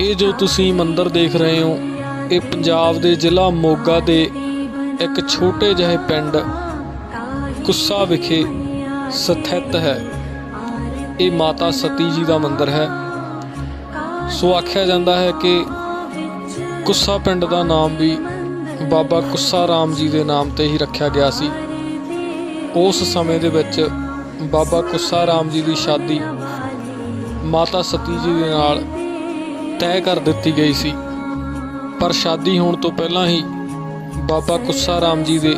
ਇਹ ਜੋ ਤੁਸੀਂ ਮੰਦਿਰ ਦੇਖ ਰਹੇ ਹੋ, ਇਹ ਪੰਜਾਬ ਦੇ ਜ਼ਿਲ੍ਹਾ ਮੋਗਾ ਦੇ ਇੱਕ ਛੋਟੇ ਜਿਹੇ ਪਿੰਡ ਕੁੱਸਾ ਵਿਖੇ ਸਥਿਤ ਹੈ। ਇਹ ਮਾਤਾ ਸਤੀ ਜੀ ਦਾ ਮੰਦਿਰ ਹੈ। ਸੋ ਆਖਿਆ ਜਾਂਦਾ ਹੈ ਕਿ ਕੁੱਸਾ ਪਿੰਡ ਦਾ ਨਾਮ ਵੀ ਬਾਬਾ ਕੁੱਸਾ ਰਾਮ ਜੀ ਦੇ ਨਾਮ ਤੇ ਹੀ ਰੱਖਿਆ ਗਿਆ ਸੀ। ਉਸ ਸਮੇਂ ਦੇ ਵਿੱਚ ਬਾਬਾ ਕੁੱਸਾ ਰਾਮ ਜੀ ਦੀ ਸ਼ਾਦੀ ਮਾਤਾ ਸਤੀ ਜੀ ਦੇ ਨਾਲ ਤੈਅ ਕਰ ਦਿੱਤੀ ਗਈ ਸੀ। ਪਰ ਸ਼ਾਦੀ ਹੋਣ ਤੋਂ ਪਹਿਲਾਂ ਹੀ ਬਾਬਾ ਕੁੱਸਾ ਰਾਮ ਜੀ ਦੇ